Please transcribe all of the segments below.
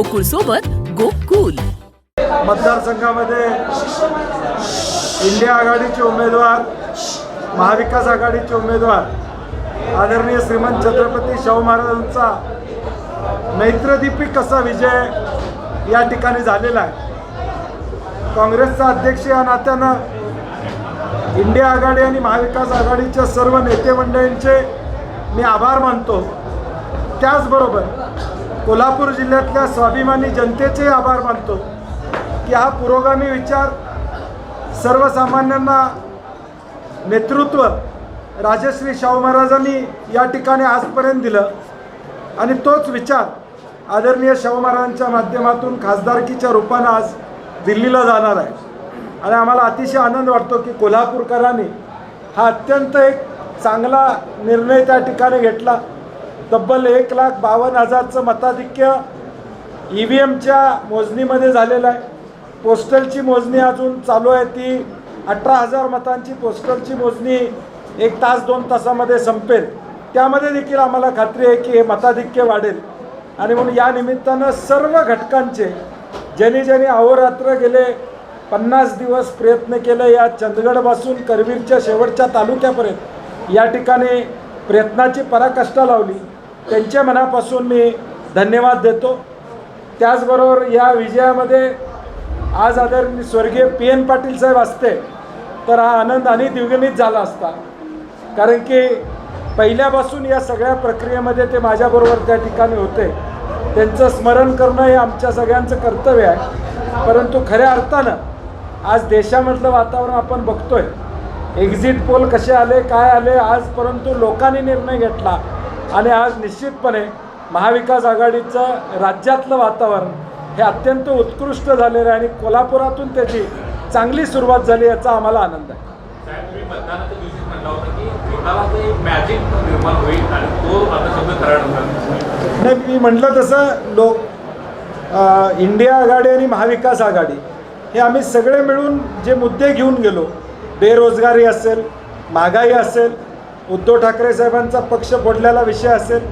गोकुळ सोबत गोकुल. मतदारसंघामध्ये इंडिया आघाडीचे उमेदवार महाविकास आघाडीचे उमेदवार आदरणीय श्रीमंत छत्रपती शाहू महाराजांचा नैत्रदीपी कसा विजय या ठिकाणी झालेला आहे. काँग्रेसचा अध्यक्ष या नात्यानं इंडिया आघाडी आणि महाविकास आघाडीच्या सर्व नेते मंडळींचे मी आभार मानतो. त्याचबरोबर कोल्हापूर जिल्ह्यातल्या स्वाभिमानी जनतेचे आभार मानतो की हा पुरोगामी विचार सर्वसामान्यांना नेतृत्व राजश्री शाहू महाराजांनी या ठिकाणी आजपर्यंत दिलं. आणि तोच विचार आदरणीय शाहू महाराजांच्या माध्यमातून खासदारकीच्या रूपानं आज दिल्लीला जाणार आहे. आणि आम्हाला अतिशय आनंद वाटतो की कोल्हापूरकरांनी हा अत्यंत एक चांगला निर्णय त्या ठिकाणी घेतला. तब्बल एक लाख बावन्न हजारचं मताधिक्य ई व्ही एमच्या मोजणीमध्ये झालेलं आहे. पोस्टलची मोजणी अजून चालू आहे ती अठरा हजार मतांची पोस्टलची मोजणी एक तास दोन तासामध्ये संपेल. त्यामध्ये देखील आम्हाला खात्री आहे की हे मताधिक्य वाढेल. आणि म्हणून या निमित्तानं सर्व घटकांचे ज्यांनी ज्यांनी अहोरात्र गेले पन्नास दिवस प्रयत्न केले या चंदगडपासून करवीरच्या शेवटच्या तालुक्यापर्यंत या ठिकाणी प्रयत्नाची पराकाष्ठा लावली. त्यांच्या मनापासून मी धन्यवाद देतो. त्याचबरोबर या विजयामध्ये आज आदरणीय स्वर्गीय पी एन पाटील साहेब असते तर हा आनंद आणि द्विगुणित झाला असता. कारण की पहिल्यापासून या सगळ्या प्रक्रियेमध्ये ते माझ्याबरोबर त्या ठिकाणी होते. त्यांचं स्मरण करणं हे आमच्या सगळ्यांचं कर्तव्य आहे. परंतु खऱ्या अर्थानं आज देशामधलं वातावरण आपण बघतोय. एक्झिट पोल कसे आले काय आले आज परंतु लोकांनी निर्णय घेतला. आणि आज निश्चितपणे महाविकास आघाडीचं राज्यातलं वातावरण हे अत्यंत उत्कृष्ट झालेलं आहे आणि कोल्हापुरातून त्याची चांगली सुरुवात झाली याचा आम्हाला आनंद आहे. नाही मी म्हटलं तसं लोक इंडिया आघाडी आणि महाविकास आघाडी हे आम्ही सगळे मिळून जे मुद्दे घेऊन गेलो बेरोजगारी असेल महागाई असेल उद्धव ठाकरे साहेबांचा पक्ष फोडलेला विषय असेल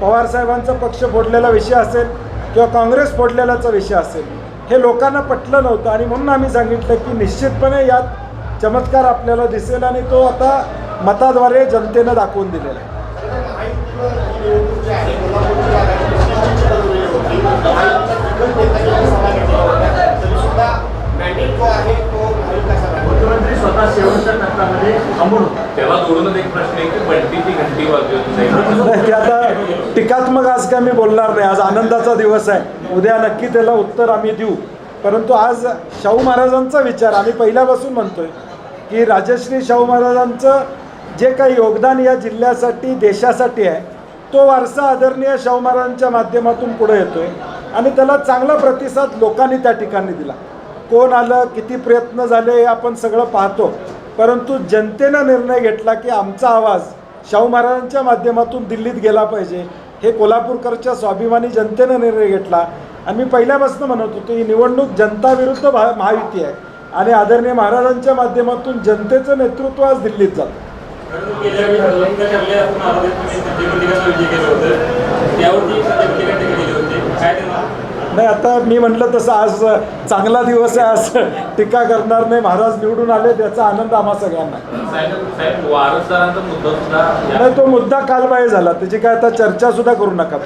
पवार साहेबांचा पक्ष फोडलेला विषय असेल किंवा काँग्रेस फोडलेलाचा विषय असेल हे लोकांना पटलं नव्हतं. आणि म्हणून आम्ही सांगितलं की निश्चितपणे यात चमत्कार आपल्याला दिसेल आणि तो आता मताद्वारे जनतेनं दाखवून दिलेला आहे. स्वतः शेवटच्या टप्प्यामध्ये होता त्याला जोडूनच एक प्रश्न आहे की बंटीची घंटी वाजवत नाही, ते आता टीकात्मक आज काय मी बोलणार नाही. आज आनंदाचा दिवस आहे. उद्या नक्की त्याला उत्तर आम्ही देऊ. परंतु आज शाहू महाराजांचा विचार आम्ही पहिल्यापासून म्हणतोय की राजश्री शाहू महाराजांचं जे काही योगदान या जिल्ह्यासाठी देशासाठी आहे तो वारसा आदरणीय शाहू महाराजांच्या माध्यमातून पुढे येतोय. आणि त्याला चांगला प्रतिसाद लोकांनी त्या ठिकाणी दिला. कोण आलं किती प्रयत्न झाले हे आपण सगळं पाहतो. परंतु जनतेनं निर्णय घेतला की आमचा आवाज शाहू महाराजांच्या माध्यमातून दिल्लीत गेला पाहिजे. हे कोल्हापूरकरच्या स्वाभिमानी जनतेनं निर्णय घेतला. आणि मी पहिल्यापासून म्हणत होतो ही निवडणूक जनताविरुद्ध भा महायुती आहे. आणि आदरणीय महाराजांच्या माध्यमातून जनतेचं नेतृत्व आज दिल्लीत जातं. त्यावरती नाही आता मी म्हटलं तसं आज चांगला दिवस आहे असं टीका करणार नाही महाराज निवडून आले त्याचा आनंद आम्हा सगळ्यांना. नाही तो मुद्दा कालबाह्य झाला त्याची काय आता चर्चा सुद्धा करू नका.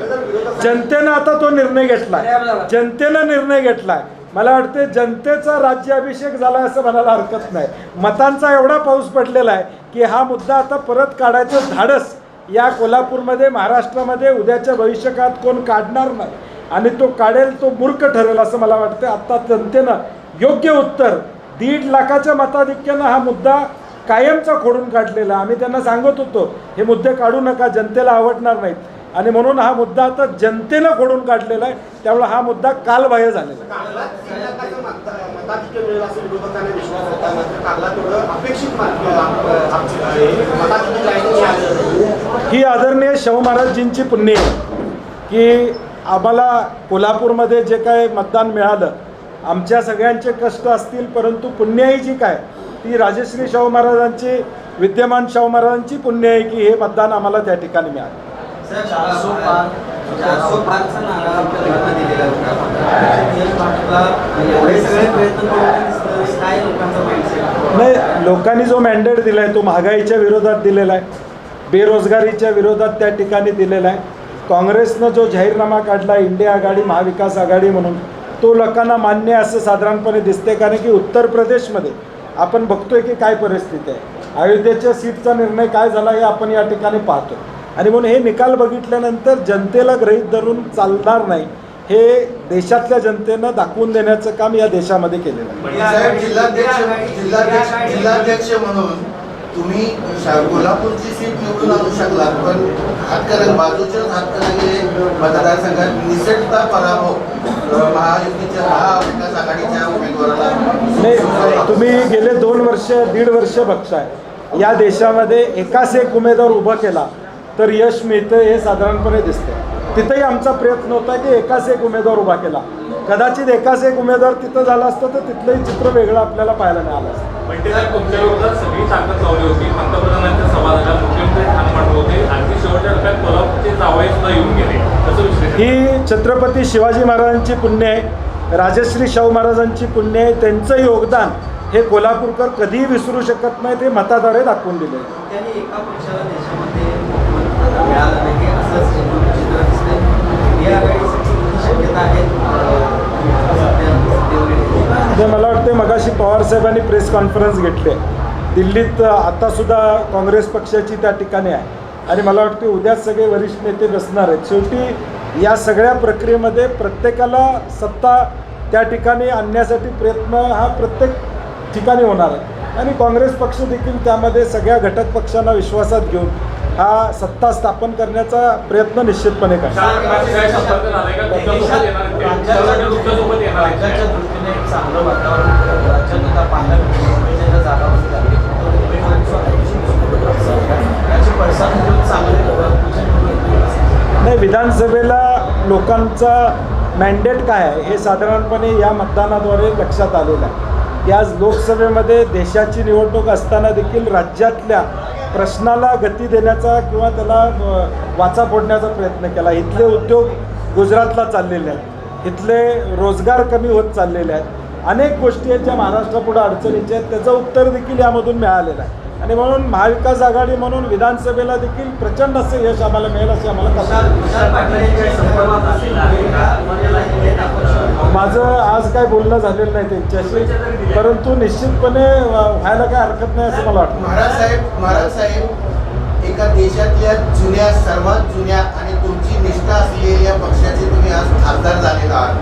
जनतेनं आता तो निर्णय घेतलाय. जनतेनं निर्णय घेतलाय. मला वाटते जनतेचा राज्याभिषेक झाला असं म्हणायला हरकत नाही. मतांचा एवढा पाऊस पडलेला आहे की हा मुद्दा आता परत काढायचं धाडस. या कोल्हापूरमध्ये महाराष्ट्रामध्ये उद्याच्या भविष्यकाळात कोण काढणार नाही. आणि तो काढेल तो मूर्ख ठरेल असं मला वाटतं आत्ता जनतेनं योग्य उत्तर दीड लाखाच्या मताधिक्यानं हा मुद्दा कायमचा खोडून काढलेला आम्ही त्यांना सांगत होतो हे मुद्दे काढू नका जनतेला आवडणार नाहीत. आणि म्हणून हा मुद्दा आता जनतेनं खोडून काढलेला आहे. त्यामुळे हा मुद्दा कालबाह्य झालेला आहे. ही आदरणीय शाहू महाराजजींची पुण्य आहे की आम्हाला कोल्हापूरमध्ये जे काय मतदान मिळालं आमच्या सगळ्यांचे कष्ट असतील परंतु पुण्याई जी काय ती राजश्री शाहू महाराजांची विद्यमान शाहू महाराजांची पुण्य आहे की हे मतदान आम्हाला त्या ठिकाणी मिळालं. माइंडसेट नाही लोकांनी जो मॅन्डेट दिला आहे तो महागाईच्या विरोधात दिलेला आहे. बेरोजगारीच्या विरोधात त्या ठिकाणी दिलेला आहे. काँग्रेसनं जो जाहीरनामा काढला इंडिया आघाडी महाविकास आघाडी म्हणून तो लोकांना मान्य आहे असं साधारणपणे दिसते कारण की उत्तर प्रदेशमध्ये आपण बघतोय की काय परिस्थिती आहे. अयोध्येच्या सीटचा निर्णय काय झाला हे आपण या ठिकाणी पाहतो आणि म्हणून हे निकाल बघितल्यानंतर जनतेला गृहीत धरून चालणार नाही हे देशातल्या जनतेनं दाखवून देण्याचं काम या देशामध्ये केलेलं आहे. साहेब जिल्हाध्यक्ष जिल्हाध्यक्ष जिल्हाध्यक्ष म्हणून तुम्ही कोल्हापूरची सीट निवडून आणू शकला पण हातकरण बाजूच्याच हातकरंगे मतदारसंघात निसटता पराभव महायुतीच्या महाविकास आघाडीच्या उमेदवाराला नाही तुम्ही गेले दोन वर्ष दीड वर्ष बघताय. या देशामध्ये एकाच एक उमेदवार उभा केला तर यश मिळतं हे साधारणपणे दिसतं तिथेही आमचा प्रयत्न होता की एकाच एक उमेदवार उभा केला. कदाचित एकाच एक उमेदवार तिथं झाला असतं तर तिथलंही चित्र वेगळं आपल्याला पाहायला मिळालं असतं. म्हणजे साहेब तुमच्या विरोधात सगळी ताकद लावली होती? पंतप्रधानांच्या सभा झाल्या मुख्यमंत्री ठाणे मांडले होते. आणखी शेवटच्या टप्प्यात कोल्हापूरचे जावई सुद्धा येऊन गेले. कसं विश्लेषण ही छत्रपती शिवाजी महाराजांची पुण्य आहे. राजश्री शाहू महाराजांची पुण्य आहे. त्यांचं योगदान हे कोल्हापूरकर कधीही विसरू शकत नाही ते मताद्वारे दाखवून दिले. त्यांनी एका पक्षाला देशामध्ये मिळालं नाही. असंच शक्यता देवरेडी मला वाटते मगाशी पवार साहेबांनी प्रेस कॉन्फरन्स घेतली. आहे दिल्लीत आतासुद्धा काँग्रेस पक्षाची त्या ठिकाणी आहे. आणि मला वाटते उद्याच सगळे वरिष्ठ नेते बसणार आहेत. शेवटी या सगळ्या प्रक्रियेमध्ये प्रत्येकाला सत्ता त्या ठिकाणी आणण्यासाठी प्रयत्न हा प्रत्येक ठिकाणी होणार आहे. आणि काँग्रेस पक्ष देखील त्यामध्ये सगळ्या घटक पक्षांना विश्वासात घेऊन हा सत्ता स्थापन करण्याचा प्रयत्न निश्चितपणे नाही विधानसभेला लोकांचा मॅन्डेट काय आहे हे साधारणपणे या मतदानाद्वारे लक्षात आलेलं आहे. की आज लोकसभेमध्ये देशाची निवडणूक असताना देखील राज्यातल्या प्रश्नाला गती देण्याचा किंवा त्याला वाचा फोडण्याचा प्रयत्न केला. इथले उद्योग गुजरातला चाललेले आहेत. इथले रोजगार कमी होत चाललेले आहेत. अनेक गोष्टी आहेत ज्या महाराष्ट्रापुढे अडचणीच्या आहेत. त्याचं उत्तर देखील यामधून मिळालेलं आहे. आणि म्हणून महाविकास आघाडी म्हणून विधानसभेला देखील प्रचंड असं यश आम्हाला मिळेल असे आम्हाला हे माझं आज काय बोलणं झालेलं नाही त्यांच्याशी. परंतु निश्चितपणे व्हायला काय हरकत नाही असं मला वाटतं. महाराज साहेब महाराज साहेब एका देशातल्या जुन्या सर्वात जुन्या आणि तुमची निष्ठा असलेल्या पक्षाचे तुम्ही आज खासदार झालेला आहात.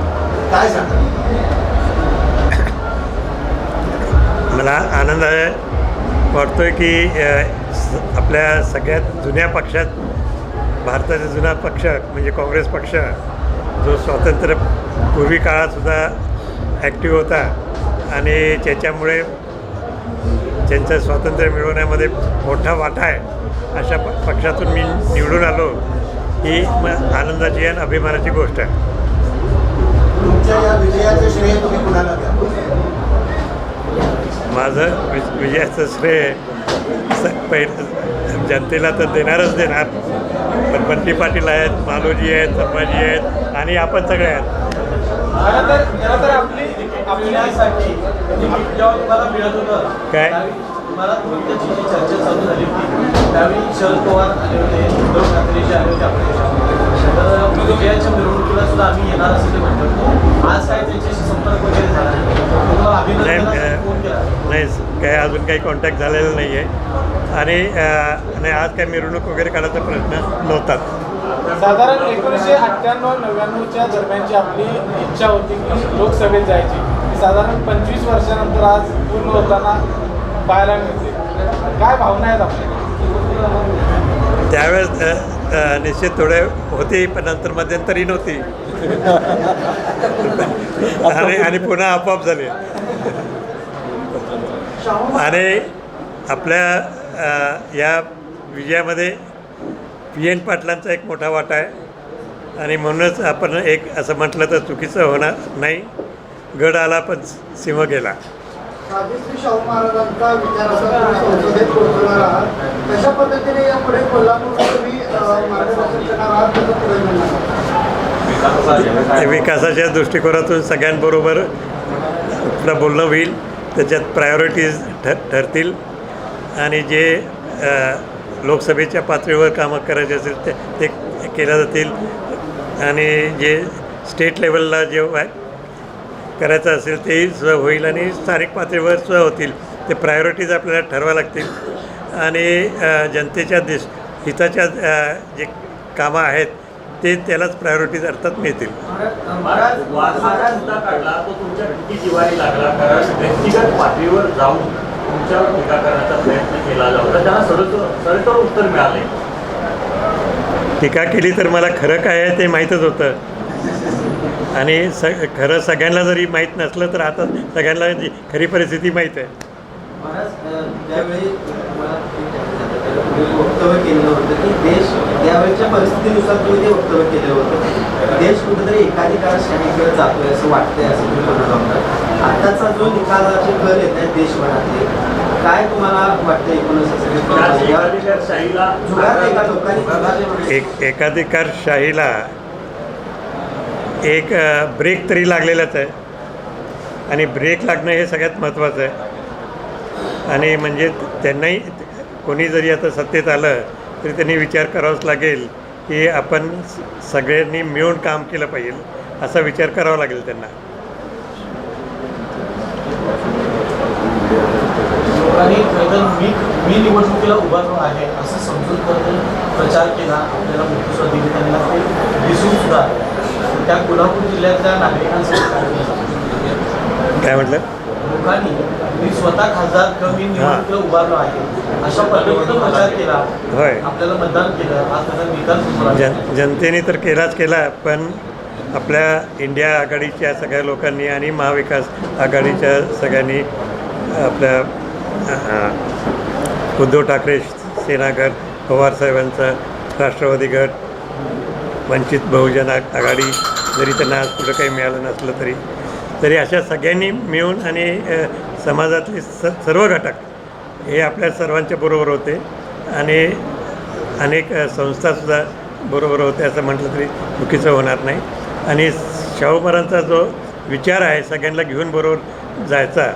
काय सांगता मला आनंद आहे वाटतोय की आपल्या सगळ्यात जुन्या पक्षात भारताचा जुना पक्ष म्हणजे काँग्रेस पक्ष जो स्वातंत्र्य पूर्वी काळातसुद्धा ॲक्टिव्ह होता आणि त्याच्यामुळे त्यांचं स्वातंत्र्य मिळवण्यामध्ये मोठा वाटा आहे अशा प पक्षातून मी निवडून आलो ही म आनंदाची आणि अभिमानाची गोष्ट आहे. माझं वि विजयाचं श्रेय पहिलं जनतेला तर देणारच देणार. पण बंटी पाटील आहेत मालोजी आहेत संभाजी आहेत आणि आपण सगळे आहेत. होतं काय? त्यावेळी तुम्हाला त्याची जी चर्चा चालू झाली होती. त्यावेळी शरद पवार आले होते उद्धव ठाकरे जे आले होते आपल्या देशामध्ये. तर विजयाच्या मिरवणुकीला सुद्धा आम्ही येणार असं ते म्हणत होतो. आज काय त्यांच्याशी संपर्क वगैरे झाला नाही. काय अजून काही कॉन्टॅक्ट झालेला नाही आहे आणि आज काय मिरवणूक वगैरे काढायचा प्रश्न नव्हताच साधारण एकोणीसशे अठ्ठ्याण्णव नव्याण्णवच्या दरम्यानची आपली इच्छा होती की लोकसभेत जायची. साधारण पंचवीस वर्षानंतर आज पूर्ण होताना पाहायला मिळते. काय भावना आहेत आपल्या? त्यावेळेस निश्चित थोडे होते पण नंतर मध्यंतरी नव्हती. आणि आणि पुन्हा आपोआप झाले. आणि आपल्या या विजयामध्ये पी एन पाटलांचा एक मोठा वाटा आहे. आणि म्हणूनच आपण एक असं म्हटलं तर चुकीचं होणार नाही. गड आला पण सिंह गेला. शाहू महाराजांचा विचार असा पद्धतीने यापुढे कोल्हापूर? विकासाच्या दृष्टिकोनातून सगळ्यांबरोबर आपलं बोलणं होईल. त्याच्यात प्रायोरिटीज ठर ठरतील. आणि जे अ, लोकसभेच्या पातळीवर कामं करायचे असेल ते ते केल्या जातील. आणि जे स्टेट लेवलला जे करायचं असेल तेही सुद्धा होईल आणि स्थानिक पातळीवर सुद्धा होतील. ते प्रायोरिटीज आपल्याला ठरवा लागतील. आणि जनतेच्या दिस हिताच्या जे कामं आहेत ते त्यालाच प्रायोरिटीज अर्थात मिळतील. काढला? तो तुमच्या किती जिवारी लागला. कारण व्यक्तिगत पातळीवर जाऊन तुमच्यावर टीका करण्याचा प्रयत्न केला जातो त्यांना सरळ सरळ उत्तर मिळाले. टीका केली तर मला खरं काय आहे ते माहीतच होतं. आणि स खरं सगळ्यांना जरी माहीत नसलं तर आता सगळ्यांना जी खरी परिस्थिती माहीत आहे. वक्तव्य केलेलं होतं की देश त्यावेळेच्या परिस्थितीनुसार तुम्ही ते वक्तव्य केलेलं होतं देश कुठेतरी एकाधिकारशाहीकडे जातोय असं वाटतंय असं तुम्ही म्हणत होता आताचा जो निकालाचे कल येत आहेत देशभरातले काय तुम्हाला वाटतं एकूण असं त्याच सगळे एकाधिकारशाहीला जुगारले का लोकांनी? जुगारले एक एकाधिकारशाहीला एक अ, ब्रेक तरी लागलेलाच आहे. आणि ब्रेक लागणं हे सगळ्यात महत्त्वाचं आहे. आणि म्हणजे त्यांनाही कोणी जरी आता सत्तेत आलं तरी त्यांनी विचार करावाच लागेल की आपण सगळ्यांनी मिळून काम केलं पाहिजे असा विचार करावा लागेल त्यांना. लोकांनी खरं मी मी निवडणुकीला उभारलो आहे असं समजून करत प्रचार केला आपल्याला मुख्य दिली त्यांना ते दिसून सुद्धा. त्या कोल्हापूर जिल्ह्यातल्या नागरिकांसाठी काय म्हटलं? लोकांनी मी स्वतः खासदार किंवा मी निवडणुकीला उभारलो आहे. अशा पद्धतीनं प्रचार केला. होय. आपल्याला मतदान केलं. आज त्याचा निकाल. जन जनतेने तर केलाच केला पण आपल्या इंडिया आघाडीच्या सगळ्या लोकांनी आणि महाविकास आघाडीच्या सगळ्यांनी आपल्या उद्धव ठाकरे सेना गट पवारसाहेबांचा राष्ट्रवादी गट वंचित बहुजन आघाडी जरी त्यांना आज कुठं काही मिळालं नसलं तरी. तरी अशा सगळ्यांनी मिळून आणि समाजातले स सर्व घटक हे आपल्या सर्वांच्या बरोबर होते आणि अनेक संस्थासुद्धा बरोबर होते असं म्हटलं तरी चुकीचं होणार नाही. आणि शाहू महाराजांचा जो विचार आहे सगळ्यांना घेऊन बरोबर जायचा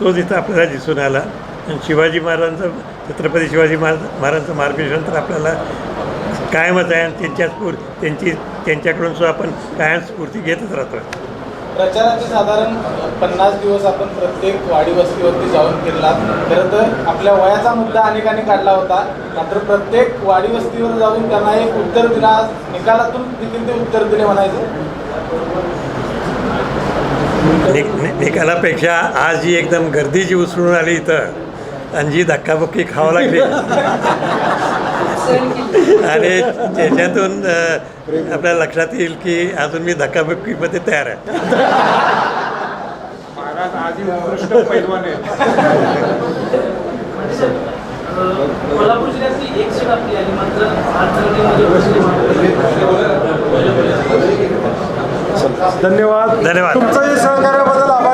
तोच इथं आपल्याला दिसून आला. आणि शिवाजी महाराजांचं छत्रपती शिवाजी महाराज महाराजांचं मार्गदर्शन तर आपल्याला कायमच आहे आणि त्यांच्या स्फूर त्यांची त्यांच्याकडून सुद्धा आपण कायम स्फूर्ती घेतच राहतो. प्रचाराचे साधारण पन्नास दिवस आपण प्रत्येक वाडी वस्तीवरती जाऊन फिरलात. खरं तर आपल्या वयाचा मुद्दा अनेकांनी काढला होता. मात्र प्रत्येक वाडी वस्तीवर जाऊन त्यांना एक उत्तर दिला निकालातून देखील ते उत्तर दिले म्हणायचं. निकालापेक्षा आज जी एकदम गर्दी जी उसळून आली इथं. आणि जी धक्काबुक्की खावं लागली. आणि त्याच्यातून आपल्या लक्षात येईल की अजून मी धक्काबुक्कीमध्ये तयार आहे. कोल्हापूर जिल्ह्यातली एक सीट आपली आली मात्र हातकणंगलेमध्ये बसली धन्यवाद. धन्यवाद. तुमचंही सहकार्याबद्दल आभारी.